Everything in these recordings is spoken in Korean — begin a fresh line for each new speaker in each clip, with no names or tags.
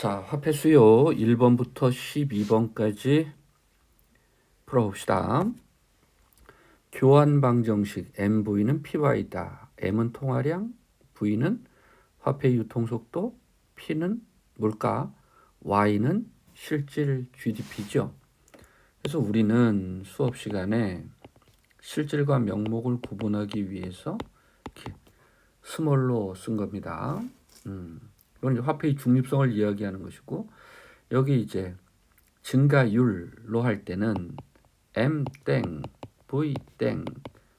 자, 화폐 수요 1번부터 12번까지 풀어봅시다. 교환 방정식 MV는 PY다. M은 통화량, V는 화폐 유통 속도, P는 물가, Y는 실질 GDP죠. 그래서 우리는 수업 시간에 실질과 명목을 구분하기 위해서 스몰로 쓴 겁니다. 음. 이건 이제 화폐의 중립성을 이야기하는 것이고 여기 이제 증가율로 할 때는 M 땡, V 땡,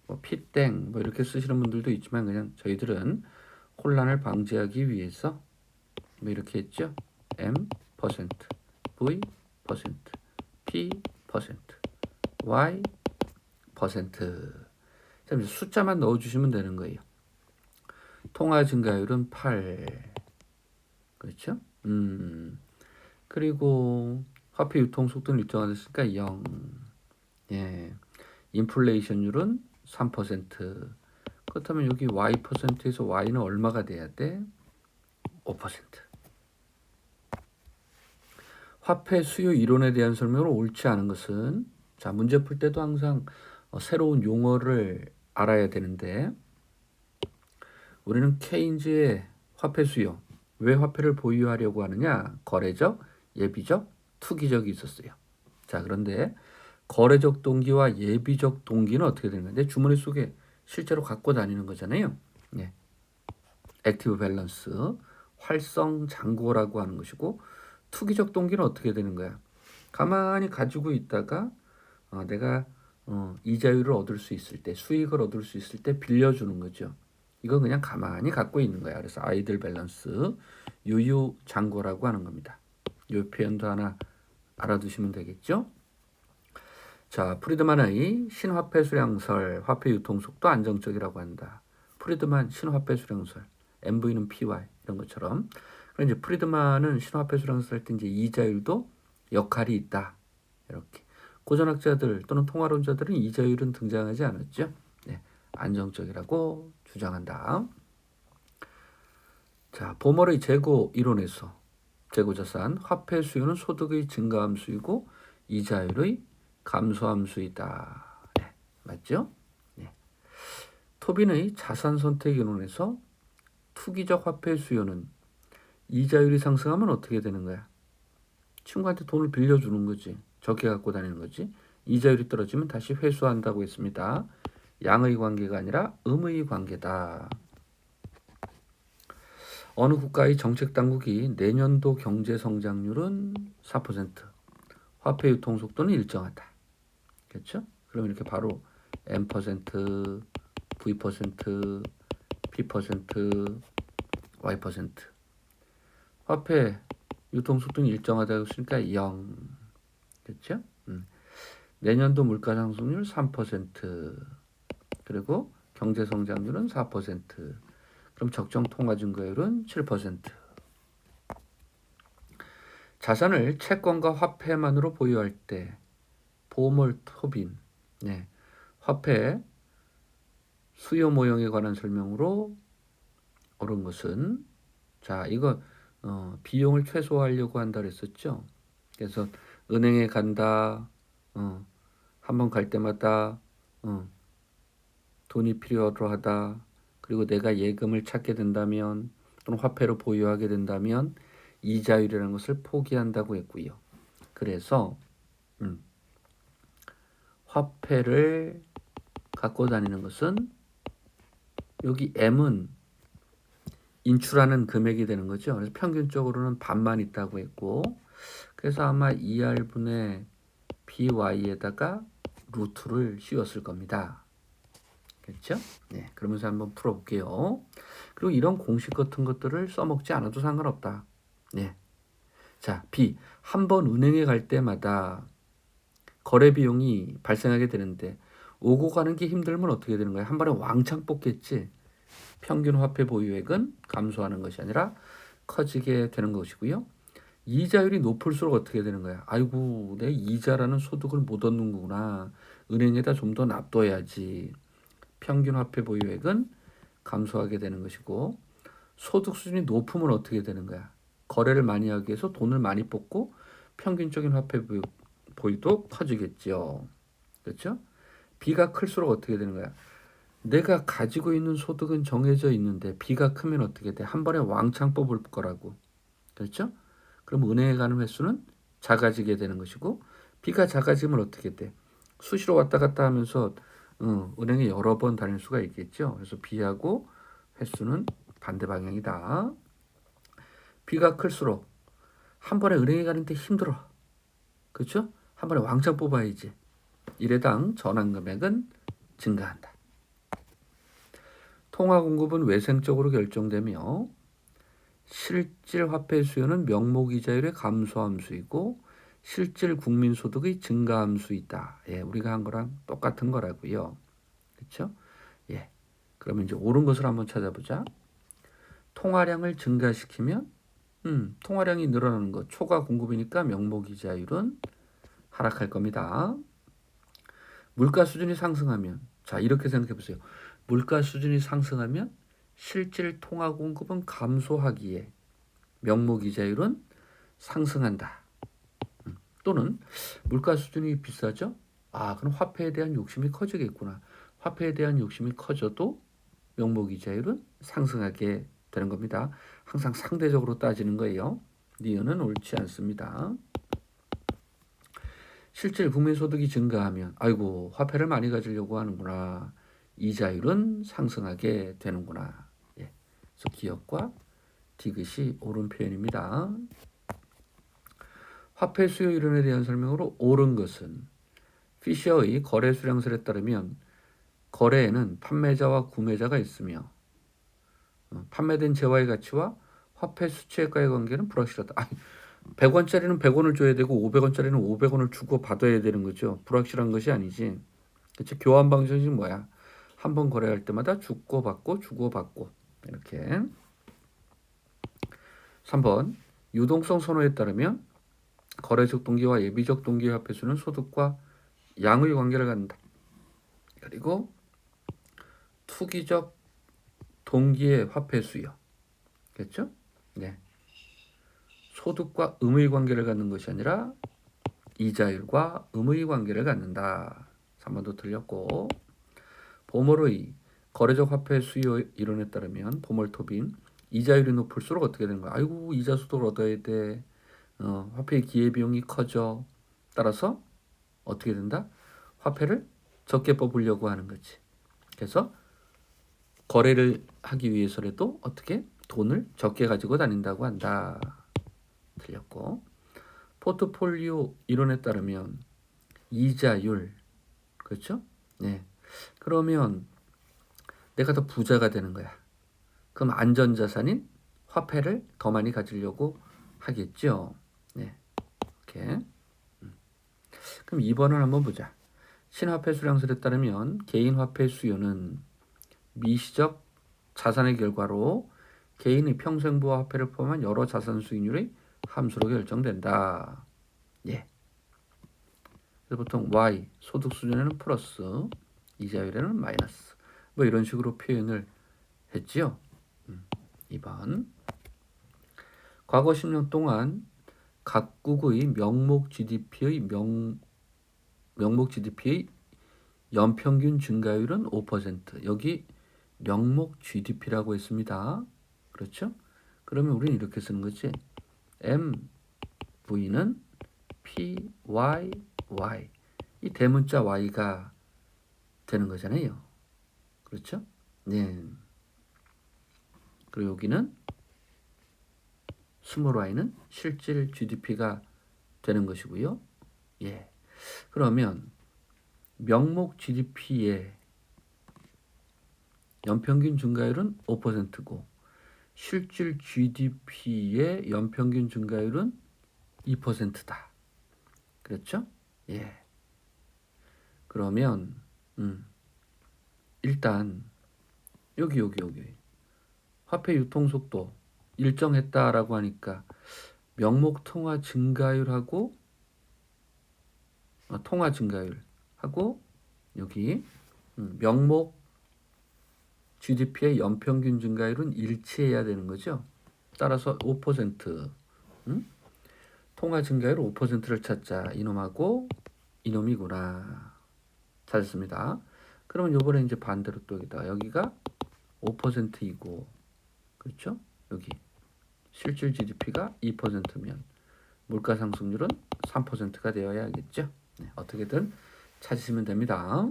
뭐 P 땡, 뭐 이렇게 쓰시는 분들도 있지만 그냥 저희들은 혼란을 방지하기 위해서 뭐 이렇게 했죠. M 퍼센트, V 퍼센트, P 퍼센트, Y 퍼센트. 숫자만 넣어주시면 되는 거예요. 통화 증가율은 8. 그렇죠? 음. 그리고 화폐 유통 속도는 일정하됐으니까 0. 예. 인플레이션율은 3%. 그렇다면 여기 Y%에서 Y는 얼마가 돼야 돼? 5%. 화폐 수요 이론에 대한 설명을 옳지 않은 것은 자, 문제 풀 때도 항상 어, 새로운 용어를 알아야 되는데 우리는 케인즈의 화폐 수요 왜 화폐를 보유하려고 하느냐? 거래적, 예비적, 투기적이 있었어요. 자, 그런데 거래적 동기와 예비적 동기는 어떻게 되는 건데 주머니 속에 실제로 갖고 다니는 거잖아요. 예. 액티브 밸런스, 활성 잔고라고 하는 것이고 투기적 동기는 어떻게 되는 거야? 가만히 가지고 있다가 어, 내가 어, 이자율을 얻을 수 있을 때, 수익을 얻을 수 있을 때 빌려주는 거죠. 이건 그냥 가만히 갖고 있는 거야. 그래서 아이들 밸런스 유유장고라고 하는 겁니다. 이 표현도 하나 알아두시면 되겠죠. 자, 프리드만의 신화폐 수량설, 화폐 유통 속도 안정적이라고 한다. 프리드만 신화폐 수량설, MV는 PY 이런 것처럼. 그럼 이제 프리드만은 신화폐 수량설 할때 이제 이자율도 역할이 있다. 이렇게. 고전학자들 또는 통화론자들은 이자율은 등장하지 않았죠. 네, 안정적이라고 주장한다. 자, 보머의 재고 이론에서 재고자산 화폐 수요는 소득의 증가함수이고 이자율의 감소함수이다. 네, 맞죠? 네. 토빈의 자산 선택 이론에서 투기적 화폐 수요는 이자율이 상승하면 어떻게 되는 거야? 친구한테 돈을 빌려주는 거지. 적게 갖고 다니는 거지. 이자율이 떨어지면 다시 회수한다고 했습니다. 양의 관계가 아니라 음의 관계다. 어느 국가의 정책 당국이 내년도 경제 성장률은 4%, 화폐 유통 속도는 일정하다. 그렇죠? 그럼 이렇게 바로 M%, V%, P%, Y%. 화폐 유통 속도는 일정하다고 했으니까 0. 그렇죠? 음. 내년도 물가 상승률 3%. 그리고 경제 성장률은 4%. 그럼 적정 통화 증가율은 7%. 자산을 채권과 화폐만으로 보유할 때 보물 토빈, 네, 화폐 수요 모형에 관한 설명으로 옳은 것은 자 이거 어, 비용을 최소화하려고 한다 그랬었죠. 그래서 은행에 간다, 어, 한번 갈 때마다 어, 돈이 필요로 하다. 그리고 내가 예금을 찾게 된다면 또는 화폐로 보유하게 된다면 이자율이라는 것을 포기한다고 했고요. 그래서 음, 화폐를 갖고 다니는 것은 여기 M은 인출하는 금액이 되는 거죠. 그래서 평균적으로는 반만 있다고 했고 그래서 아마 ER분의 BY에다가 루트를 씌웠을 겁니다. 그렇죠? 네, 그러면서 한번 풀어볼게요. 그리고 이런 공식 같은 것들을 써먹지 않아도 상관없다. 네. 자, B. 한 번 은행에 갈 때마다 거래 비용이 발생하게 되는데 오고 가는 게 힘들면 어떻게 되는 거야? 한 번에 왕창 뽑겠지. 평균 화폐 보유액은 감소하는 것이 아니라 커지게 되는 것이고요. 이자율이 높을수록 어떻게 되는 거야? 아이고, 내 이자라는 소득을 못 얻는구나. 은행에다 좀 더 납둬야지. 평균 화폐 보유액은 감소하게 되는 것이고 소득 수준이 높으면 어떻게 되는 거야? 거래를 많이 하기 위해서 돈을 많이 뽑고 평균적인 화폐 보유- 보유도 커지겠죠. 그렇죠? B가 클수록 어떻게 되는 거야? 내가 가지고 있는 소득은 정해져 있는데 B가 크면 어떻게 돼? 한 번에 왕창 뽑을 거라고. 그렇죠? 그럼 은행에 가는 횟수는 작아지게 되는 것이고 B가 작아지면 어떻게 돼? 수시로 왔다 갔다 하면서 어, 은행에 여러 번 다닐 수가 있겠죠. 그래서 B하고 횟수는 반대 방향이다. B가 클수록 한 번에 은행에 가는데 힘들어. 그렇죠? 한 번에 왕창 뽑아야지. 일회당 전환 금액은 증가한다. 통화 공급은 외생적으로 결정되며 실질 화폐 수요는 명목 이자율의 감소 함수이고 실질 국민 소득의 증가 함수이다. 예, 우리가 한 거랑 똑같은 거라고요. 그렇죠? 예. 그러면 이제 옳은 것을 한번 찾아보자. 통화량을 증가시키면 음, 통화량이 늘어나는 것. 초과 공급이니까 명목 이자율은 하락할 겁니다. 물가 수준이 상승하면 자, 이렇게 생각해 보세요. 물가 수준이 상승하면 실질 통화 공급은 감소하기에 명목 이자율은 상승한다. 음, 또는 물가 수준이 비싸죠? 아, 그럼 화폐에 대한 욕심이 커지겠구나. 화폐에 대한 욕심이 커져도 명목 이자율은 상승하게 되는 겁니다. 항상 상대적으로 따지는 거예요. 니은은 옳지 않습니다. 실질 국민 소득이 증가하면 아이고 화폐를 많이 가지려고 하는구나. 이자율은 상승하게 되는구나. 예. 그래서 기억과 디귿이 옳은 표현입니다. 화폐 수요 이론에 대한 설명으로 옳은 것은 피셔의 거래 수량설에 따르면 거래에는 판매자와 구매자가 있으며 어, 판매된 재화의 가치와 화폐 수채가의 관계는 불확실하다. 아니, 100원짜리는 100원을 줘야 되고 500원짜리는 500원을 주고 받아야 되는 거죠. 불확실한 것이 아니지. 그치? 교환 방식이 뭐야? 한 번 거래할 때마다 주고 받고 주고 받고 이렇게. 3번 유동성 선호에 따르면 거래적 동기와 예비적 동기의 화폐수는 소득과 양의 관계를 갖는다. 그리고 투기적 동기의 화폐 수요. 그렇죠? 네. 소득과 음의 관계를 갖는 것이 아니라 이자율과 음의 관계를 갖는다. 3번도 틀렸고 보몰의 거래적 화폐 수요 이론에 따르면 보몰토빈 이자율이 높을수록 어떻게 되는 거야? 아이고 이자 소득을 얻어야 돼. 어, 화폐의 기회 비용이 커져. 따라서 어떻게 된다? 화폐를 적게 뽑으려고 하는 거지. 그래서 거래를 하기 위해서라도 어떻게 돈을 적게 가지고 다닌다고 한다. 틀렸고 포트폴리오 이론에 따르면 이자율 그렇죠? 네. 그러면 내가 더 부자가 되는 거야. 그럼 안전자산인 화폐를 더 많이 가지려고 하겠죠. 네. 이렇게. 음. 그럼 2번을 한번 보자. 신화폐 수량설에 따르면 개인 화폐 수요는 미시적 자산의 결과로 개인의 평생부와 화폐를 포함한 여러 자산 수익률의 함수로 결정된다. 예. 그래서 보통 Y 소득 수준에는 플러스, 이자율에는 마이너스. 뭐 이런 식으로 표현을 했지요. 음, 2번. 과거 10년 동안 각국의 명목 GDP의 명 명목 GDP의 연평균 증가율은 5%. 여기 명목 GDP라고 했습니다. 그렇죠? 그러면 우리는 이렇게 쓰는 거지. MV는 PYY. 이 대문자 Y가 되는 거잖아요. 그렇죠? 네. 그리고 여기는 스몰 y는 실질 GDP가 되는 것이고요. 예. 그러면 명목 GDP의 연평균 증가율은 5%고 실질 GDP의 연평균 증가율은 2%다. 그렇죠? 예. 그러면 음. 일단 여기 여기 여기 화폐 유통 속도 일정했다라고 하니까 명목 통화 증가율하고 어, 통화 증가율하고 여기 음, 명목 GDP의 연평균 증가율은 일치해야 되는 거죠. 따라서 5% 응? 통화 증가율 5%를 찾자. 이놈하고 이놈이구나. 찾았습니다. 그러면 요번에 이제 반대로 또 여기다 여기가 5%이고 그렇죠? 여기 실질 GDP가 2%면 물가 상승률은 3%가 되어야 하겠죠. 네, 어떻게든 찾으시면 됩니다.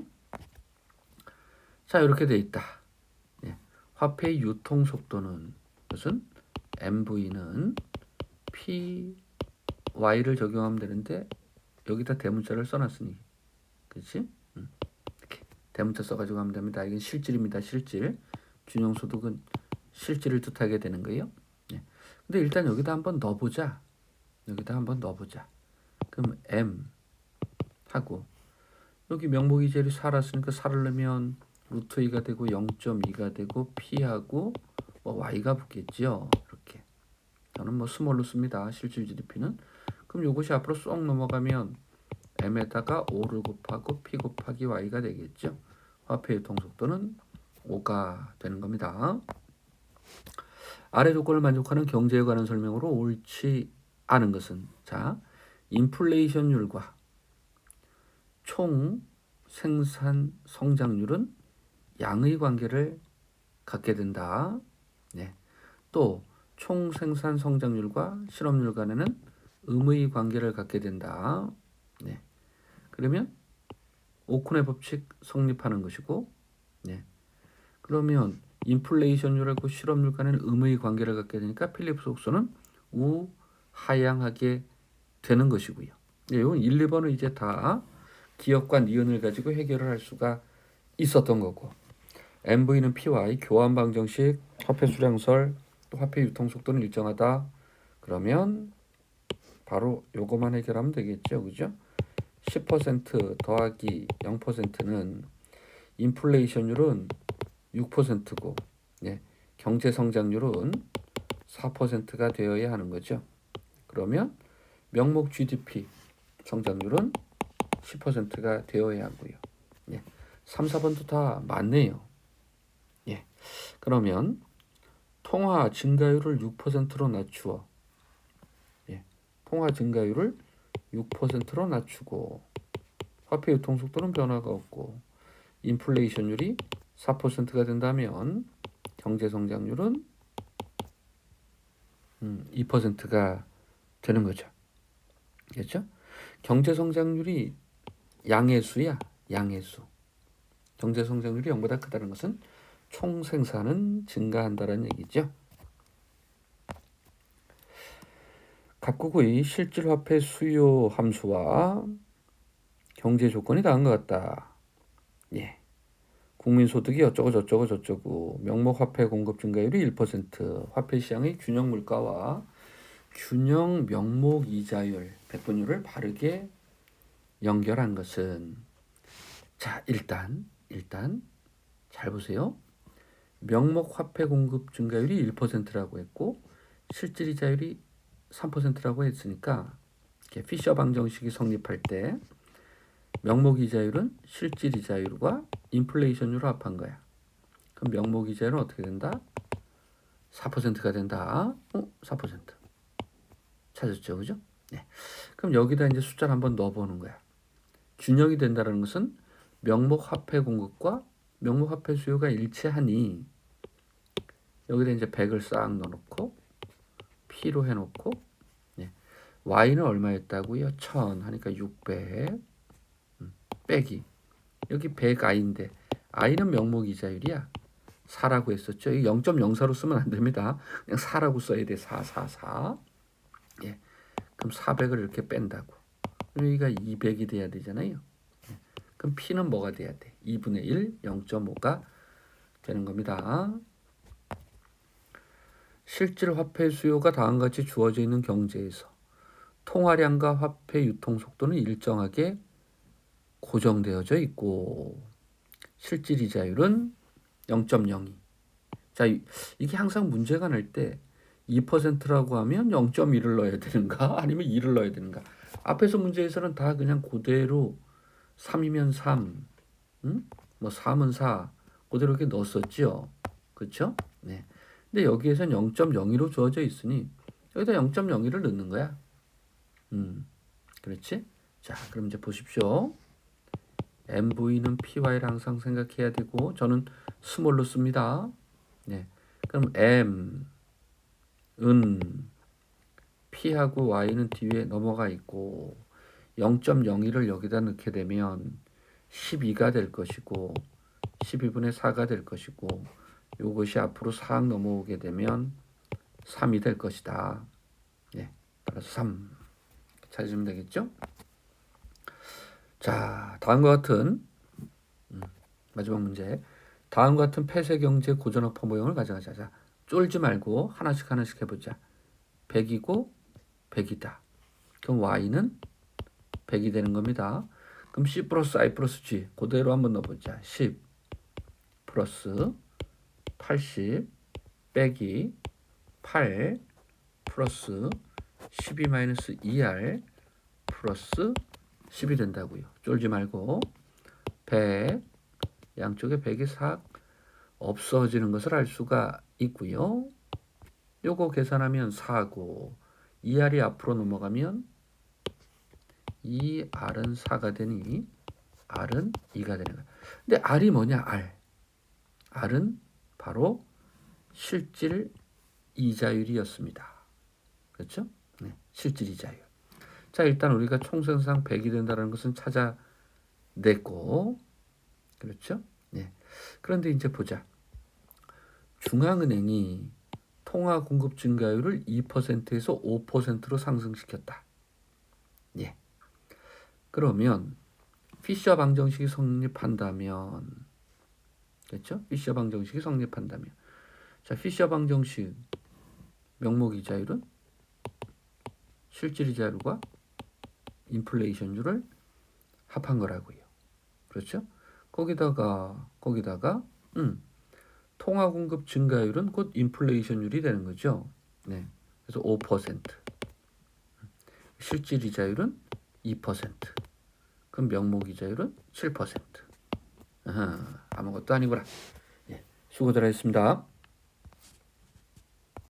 자, 이렇게 돼 있다. 네, 화폐 유통 속도는 무슨 MV는 PY를 적용하면 되는데 여기다 대문자를 써놨으니 그렇지? 음, 이렇게 대문자 써가지고 하면 됩니다. 이건 실질입니다. 실질. 균형 소득은 실질을 뜻하게 되는 거예요. 네. 근데 일단 여기다 한번 넣어보자. 여기다 한번 넣어보자. 그럼 M 하고 여기 명목이 제일 살았으니까 살을 넣으면 루트 2가 되고 0.2가 되고 P하고 뭐 Y가 붙겠죠. 이렇게. 저는 뭐 스몰로 씁니다. 실질 GDP는. 그럼 이것이 앞으로 쏙 넘어가면 M에다가 5를 곱하고 P 곱하기 Y가 되겠죠. 화폐 유통 속도는 5가 되는 겁니다. 아래 조건을 만족하는 경제에 관한 설명으로 옳지 않은 것은 자 인플레이션율과 총 생산 성장률은 양의 관계를 갖게 된다. 네. 또 총 생산 성장률과 실업률 간에는 음의 관계를 갖게 된다. 네. 그러면 오쿤의 법칙 성립하는 것이고, 네. 그러면 인플레이션율하고 실업률 간에는 음의 관계를 갖게 되니까 필립스 속소는 우하향하게 되는 것이고요. 네, 이건 1, 2번은 이제 다 기억과 니은을 가지고 해결을 할 수가 있었던 거고 MV는 PY 교환 방정식 화폐 수량설 또 화폐 유통 속도는 일정하다. 그러면 바로 요거만 해결하면 되겠죠. 그죠? 10% 더하기 0%는 인플레이션율은 6%고 예, 경제 성장률은 4%가 되어야 하는 거죠 그러면 명목 GDP 성장률은 10%가 되어야 하고요. 예. 3, 4번도 다 맞네요. 예. 그러면 통화 증가율을 6%로 낮추어. 예. 통화 증가율을 6%로 낮추고 화폐 유통 속도는 변화가 없고 인플레이션율이 4%가 된다면 경제 성장률은 음, 2%가 되는 거죠. 그렇죠? 경제 성장률이 양의 수야. 양의 수. 경제 성장률이 0보다 크다는 것은 총 생산은 증가한다는 얘기죠. 각국의 실질 화폐 수요 함수와 경제 조건이 다른 것 같다. 예. 국민 소득이 어쩌고 저쩌고 저쩌고 명목 화폐 공급 증가율이 1%, 화폐 시장의 균형 물가와 균형 명목 이자율 배분율을 바르게 연결한 것은 자 일단 일단 잘 보세요. 명목 화폐 공급 증가율이 1%라고 했고 실질 이자율이 3%라고 했으니까 이렇게 피셔 방정식이 성립할 때 명목 이자율은 실질 이자율과 인플레이션율을 합한 거야. 그럼 명목 이자율은 어떻게 된다? 4%가 된다. 어? 4%. 찾았죠, 그죠? 네. 그럼 여기다 이제 숫자를 한번 넣어보는 거야. 균형이 된다는 것은 명목 화폐 공급과 명목 화폐 수요가 일치하니 여기다 이제 100을 싹 넣어놓고 P로 해놓고 네. Y는 얼마였다고요? 1000 하니까 600 음, 빼기 여기 100I인데 I는 명목 이자율이야. 4라고 했었죠. 0.04로 쓰면 안 됩니다. 그냥 4라고 써야 돼. 4, 4, 4. 예. 그럼 400을 이렇게 뺀다고. 여기가 200이 돼야 되잖아요. 예. 그럼 P는 뭐가 돼야 돼? 2분의 1, 0.5가 되는 겁니다. 실질 화폐 수요가 다음과 같이 주어져 있는 경제에서 통화량과 화폐 유통 속도는 일정하게 고정되어져 있고 실질 이자율은 0.02. 자, 이게 항상 문제가 날 때 2%라고 하면 0.1을 넣어야 되는가? 아니면 2를 넣어야 되는가? 앞에서 문제에서는 다 그냥 그대로 3이면 3, 응? 뭐 3은 4, 그대로 이렇게 넣었었죠. 그렇죠? 네. 근데 여기에선 0.02로 주어져 있으니 여기다 0.01을 넣는 거야. 음, 그렇지? 자, 그럼 이제 보십시오. MV는 PY를 항상 생각해야 되고, 저는 스몰로 씁니다. 네. 그럼 M, 은, P하고 Y는 뒤에 넘어가 있고, 0.01을 여기다 넣게 되면 12가 될 것이고, 12분의 4가 될 것이고, 이것이 앞으로 4 넘어오게 되면 3이 될 것이다. 예, 따라서 3 찾으시면 되겠죠? 자, 다음과 같은 음, 마지막 문제. 다음과 같은 폐쇄 경제 고전화포 모형을 가져가자. 자, 쫄지 말고 하나씩 하나씩 해보자. 100이고 100이다. 그럼 y는 100이 되는 겁니다. 그럼 c 플러스 i 플러스 g 그대로 한번 넣어보자. 10 플러스 80 빼기 8 플러스 12 마이너스 2r 플러스 10이 된다고요. 쫄지 말고 100 양쪽에 100이 싹 없어지는 것을 알 수가 있고요. 요거 계산하면 4고 2r이 앞으로 넘어가면 이 r은 4가 되니 r은 2가 되는 거야. 근데 r이 뭐냐? r. r은 바로 실질 이자율이었습니다. 그렇죠? 네, 실질 이자율. 자, 일단 우리가 총생산 100이 된다는 것은 찾아냈고, 그렇죠? 네. 그런데 이제 보자. 중앙은행이 통화 공급 증가율을 2%에서 5%로 상승시켰다. 예. 그러면 피셔 방정식이 성립한다면 그렇죠? 피셔 방정식이 성립한다면 자, 피셔 방정식 명목 이자율은 실질 이자율과 인플레이션율을 합한 거라고요. 그렇죠? 거기다가 거기다가 음, 통화 공급 증가율은 곧 인플레이션율이 되는 거죠. 네. 그래서 5%. 실질 이자율은 2%. 그럼 명목 이자율은 7%. 아하, 아무것도 아니구나. 예, 수고들 하셨습니다.